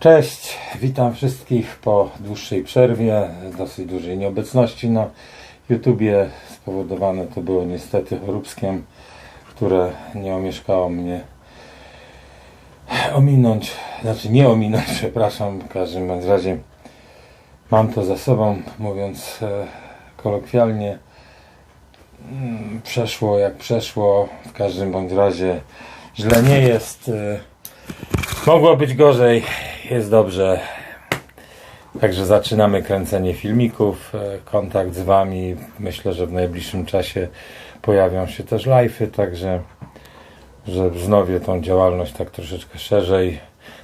Cześć, witam wszystkich po dłuższej przerwie, dosyć dużej nieobecności na YouTubie. Spowodowane to było niestety choróbskiem, które nie omieszkało mnie ominąć, znaczy nie ominąć, przepraszam, w każdym razie mam to za sobą, mówiąc e, kolokwialnie. Mm, Przeszło jak przeszło, w każdym bądź razie źle nie jest. e, Mogło być gorzej, jest dobrze. Także zaczynamy kręcenie filmików, e, kontakt z Wami. Myślę, że w najbliższym czasie pojawią się też live'y, także że wznowię tą działalność tak troszeczkę szerzej.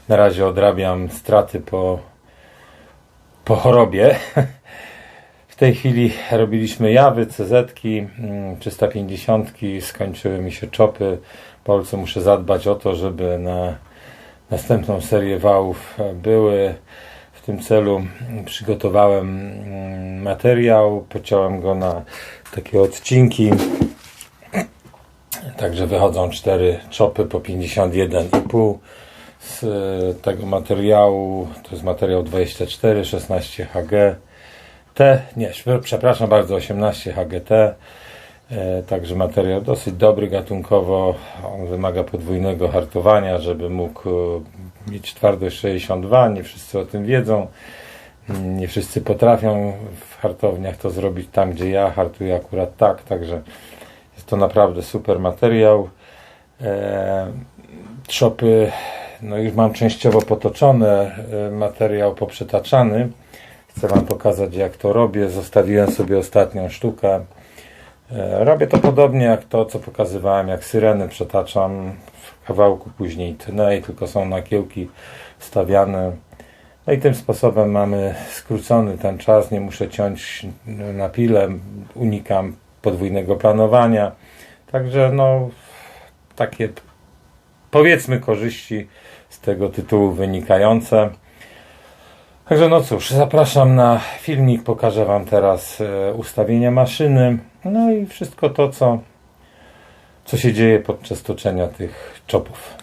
Na razie odrabiam straty po, po chorobie. W tej chwili robiliśmy jawy, CZ-ki, mm, 350, skończyły mi się czopy. Po co muszę zadbać o to, żeby na następną serię wałów były. W tym celu przygotowałem mm, materiał, pociąłem go na takie odcinki. Także wychodzą cztery czopy po 51,5 z e, tego materiału. To jest materiał 24, 16 HG. T, nie, przepraszam bardzo, 18 HGT. E, Także materiał dosyć dobry gatunkowo. On wymaga podwójnego hartowania, żeby mógł e, mieć twardość 62. Nie wszyscy o tym wiedzą. Nie wszyscy potrafią w hartowniach to zrobić tam, gdzie ja hartuję akurat tak. Także jest to naprawdę super materiał. E, Trzopy, no już mam częściowo potoczone, e, materiał poprzetaczany. Chcę Wam pokazać, jak to robię. Zostawiłem sobie ostatnią sztukę. E, Robię to podobnie jak to, co pokazywałem, jak syreny przetaczam w kawałku później tnę i tylko są nakiełki wstawiane. No i tym sposobem mamy skrócony ten czas, nie muszę ciąć na pile, unikam podwójnego planowania. Także no, takie powiedzmy korzyści z tego tytułu wynikające. Także no cóż, zapraszam na filmik, pokażę Wam teraz e, ustawienia maszyny, no i wszystko to, co, co się dzieje podczas toczenia tych czopów.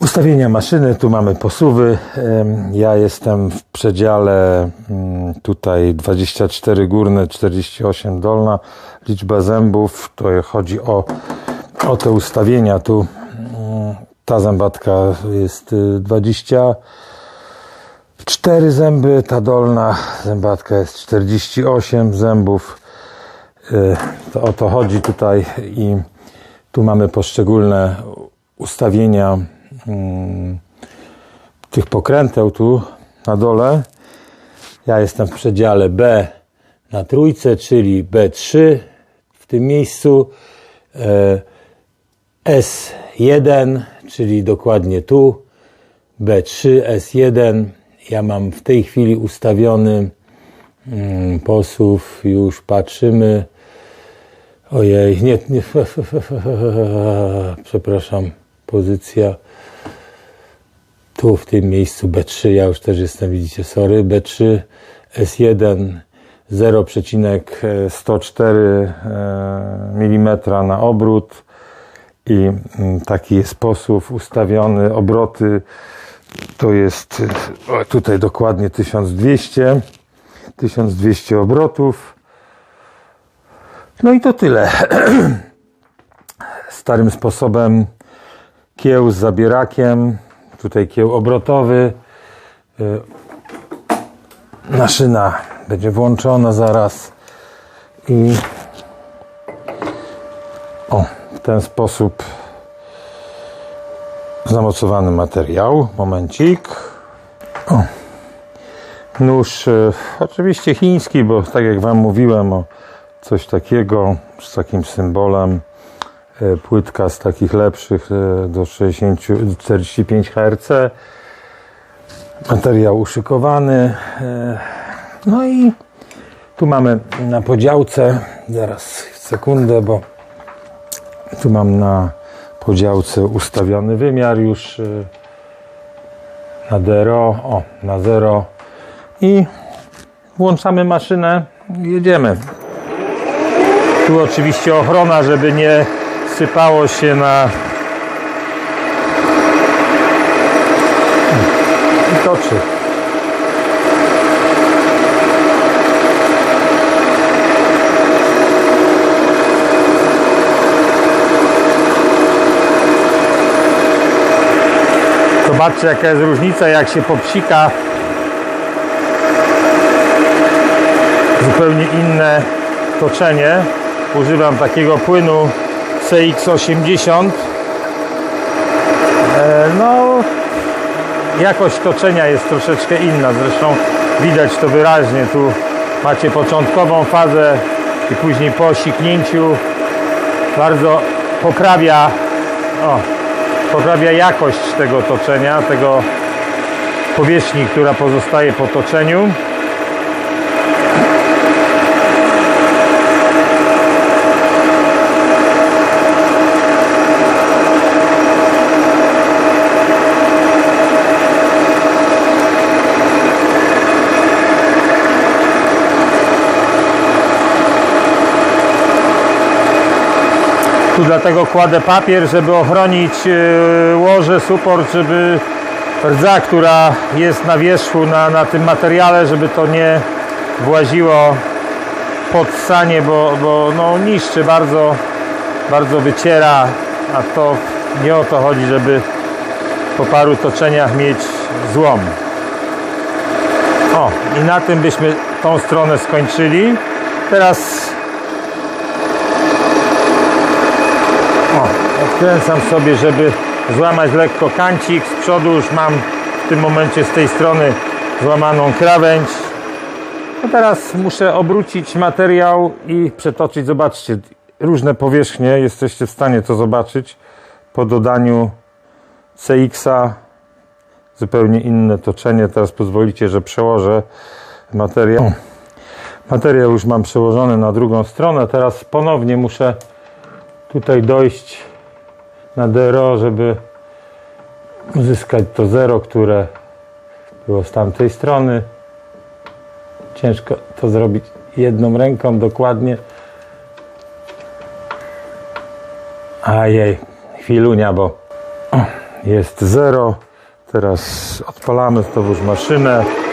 Ustawienia maszyny, tu mamy posuwy. Ja jestem w przedziale mm, tutaj 24 górne, 48 dolna. Liczba zębów, to chodzi o, o te ustawienia. Tu ta zębatka jest y, 24 zęby, ta dolna zębatka jest 48 zębów. Y, To o to chodzi tutaj i tu mamy poszczególne ustawienia mm, tych pokręteł tu na dole. Ja jestem w przedziale B na trójce, czyli B3 w tym miejscu. E, S1, czyli dokładnie tu. B3, S1. Ja mam w tej chwili ustawiony mm, posuw. Już patrzymy. Ojej, nie, nie. Przepraszam, pozycja tu w tym miejscu B3, ja już też jestem, widzicie, sorry, B3, S1 0,104 mm na obrót i mm, taki jest sposób ustawiony, obroty to jest o, tutaj dokładnie 1200 1200 obrotów. No i to tyle. Starym sposobem kieł z zabierakiem tutaj kieł obrotowy. Y, maszyna będzie włączona zaraz i o, ten sposób zamocowany materiał. Momencik. O. nóż y, oczywiście chiński bo tak jak wam mówiłem o coś takiego z takim symbolem. Y, płytka z takich lepszych y, do 60 45 HRC materiał uszykowany. e, No i tu mamy na podziałce, zaraz sekundę, bo tu mam na podziałce ustawiony wymiar już e, na DRO, o, na 0 i włączamy maszynę i jedziemy. Tu oczywiście ochrona, żeby nie sypało się na Zobaczcie jaka jest różnica jak się popsika. Zupełnie inne toczenie. Używam takiego płynu CX80 E, no jakość toczenia jest troszeczkę inna. Zresztą widać to wyraźnie. Tu macie początkową fazę i później po siknięciu. Bardzo poprawia o, poprawia jakość tego toczenia tego powierzchni, która pozostaje po toczeniu Tu dlatego kładę papier, żeby ochronić e, łoże, suport, żeby rdza, która jest na wierzchu, na, na tym materiale, żeby to nie właziło pod sanie, bo, bo no, niszczy bardzo, bardzo wyciera, a to nie o to chodzi, żeby po paru toczeniach mieć złom. O, i na tym byśmy tą stronę skończyli. Teraz O, odkręcam sobie, żeby złamać lekko kancik. Z przodu już mam w tym momencie z tej strony złamaną krawędź. A teraz muszę obrócić materiał i przetoczyć. Zobaczcie, różne powierzchnie. Jesteście w stanie to zobaczyć po dodaniu CX-a. Zupełnie inne toczenie. Teraz pozwolicie, że przełożę materiał. Materiał już mam przełożony na drugą stronę. Teraz ponownie muszę tutaj dojść na DRO, żeby uzyskać to zero, które było z tamtej strony. Ciężko to zrobić jedną ręką dokładnie. Ajej, chwilunia, bo jest zero. Teraz odpalamy znowuż maszynę.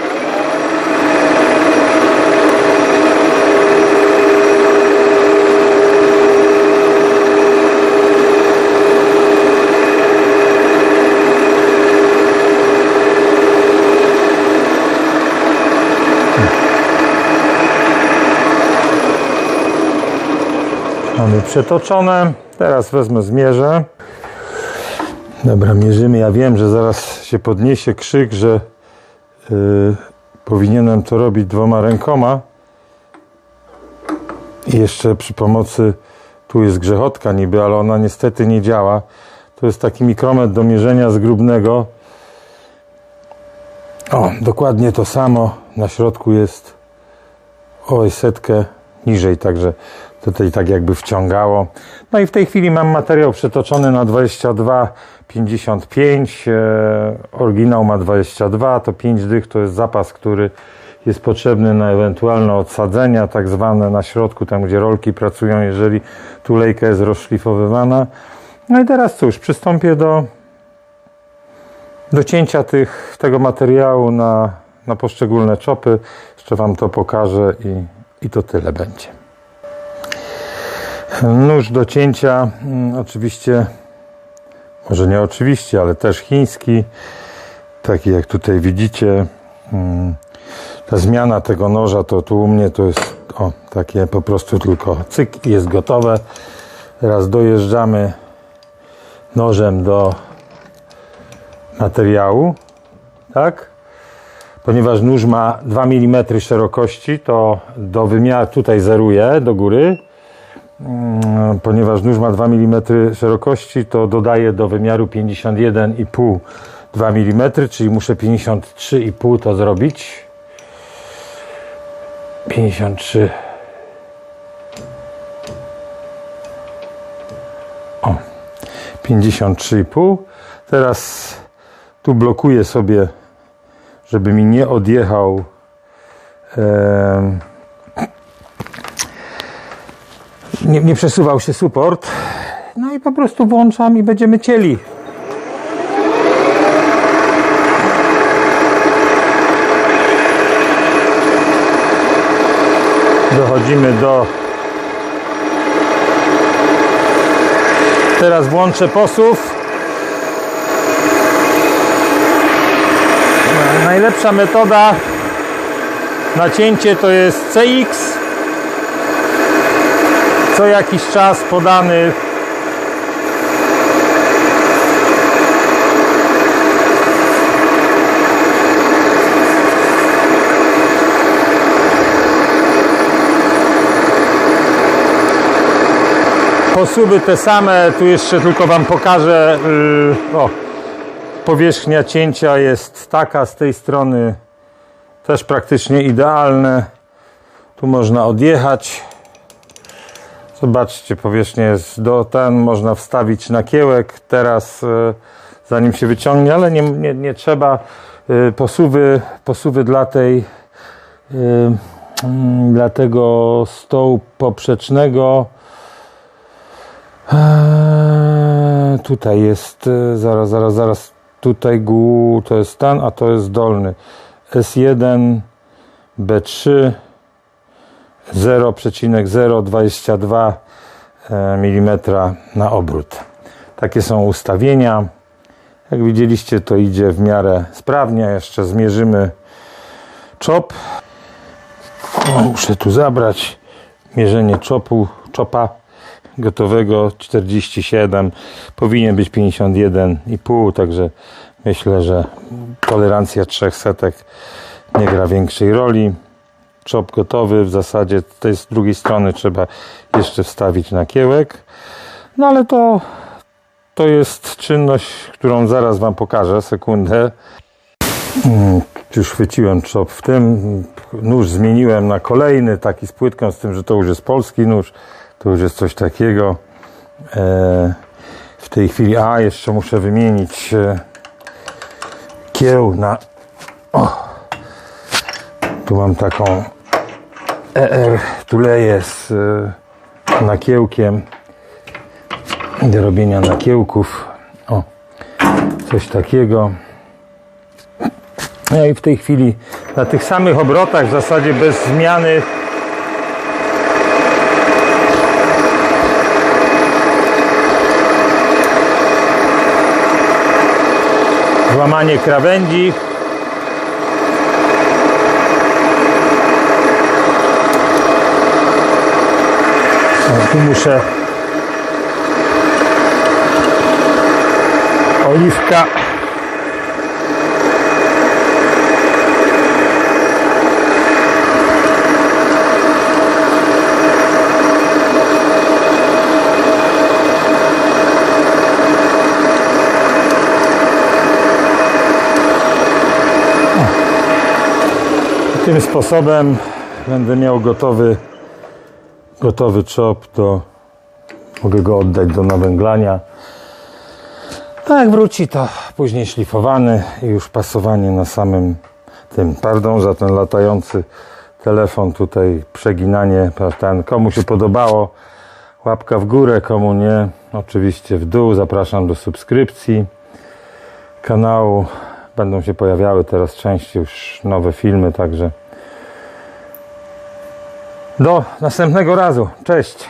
Mamy przetoczone. Teraz wezmę zmierzę. Dobra, mierzymy. Ja wiem, że zaraz się podniesie krzyk, że yy, powinienem to robić dwoma rękoma. I jeszcze przy pomocy, tu jest grzechotka niby, ale ona niestety nie działa. To jest taki mikrometr do mierzenia z grubnego. O, dokładnie to samo. Na środku jest oj, setkę niżej, także tutaj tak jakby wciągało. No i w tej chwili mam materiał przetoczony na 22,55. E, oryginał ma 22, to 5 dych to jest zapas, który jest potrzebny na ewentualne odsadzenia, tak zwane na środku, tam gdzie rolki pracują, jeżeli tulejka jest rozszlifowywana. No i teraz cóż, przystąpię do, do cięcia tych, tego materiału na, na poszczególne czopy. Jeszcze Wam to pokażę i, i to tyle będzie. Nóż do cięcia, mm, oczywiście, może nie oczywiście, ale też chiński. Taki jak tutaj widzicie. mm, Ta zmiana tego noża to tu u mnie to jest o, takie po prostu tylko cyk i jest gotowe. Teraz dojeżdżamy nożem do materiału. Tak? Ponieważ nóż ma 2 mm szerokości, to do wymiaru tutaj zeruję do góry. Mm, Ponieważ nóż ma 2 mm szerokości, to dodaję do wymiaru 51,5 2 mm, czyli muszę 53,5 to zrobić. 53 O, 53,5. Teraz tu blokuję sobie, żeby mi nie odjechał em, nie, nie przesuwał się suport. No i po prostu włączam i będziemy cieli. Dochodzimy do. Teraz włączę posuw. Najlepsza metoda nacięcie to jest CX. Co jakiś czas podany Posuwy te same, tu jeszcze tylko Wam pokażę. Yy, o, powierzchnia cięcia jest taka z tej strony też praktycznie idealne. Tu można odjechać. Zobaczcie, powierzchnia jest do ten, można wstawić na kiełek teraz, yy, zanim się wyciągnie, ale nie, nie, nie trzeba. Yy, posuwy, posuwy dla tej yy, mm, dla tego stołu poprzecznego tutaj jest, e, zaraz, zaraz, zaraz, tutaj gół, to jest ten, a to jest dolny. S1, B3, 0,022 mm na obrót. Takie są ustawienia. Jak widzieliście, to idzie w miarę sprawnie. Jeszcze zmierzymy czop. O, muszę tu zabrać mierzenie czopu, czopa gotowego 47 powinien być 51,5 także myślę, że tolerancja trzech setek nie gra większej roli. Czop gotowy w zasadzie tej z drugiej strony trzeba jeszcze wstawić na kiełek. No ale to to jest czynność, którą zaraz Wam pokażę, sekundę. Mm, już chwyciłem czop w tym nóż zmieniłem na kolejny taki z płytką z tym, że to już jest polski nóż to już jest coś takiego. E, w tej chwili, a jeszcze muszę wymienić e, kieł na. O, tu mam taką ER tuleję z e, nakiełkiem do robienia nakiełków. O, coś takiego. No i w tej chwili na tych samych obrotach, w zasadzie bez zmiany złamanie krawędzi. O, tu muszę oliwka Tym sposobem będę miał gotowy gotowy czop, to mogę go oddać do nawęglania. A jak wróci, to później szlifowany i już pasowanie na samym tym. Pardon za ten latający telefon, tutaj przeginanie. Ten, komu się podobało, łapka w górę, komu nie, oczywiście w dół. Zapraszam do subskrypcji kanału będą się pojawiały teraz częściej już nowe filmy, także do następnego razu. Cześć!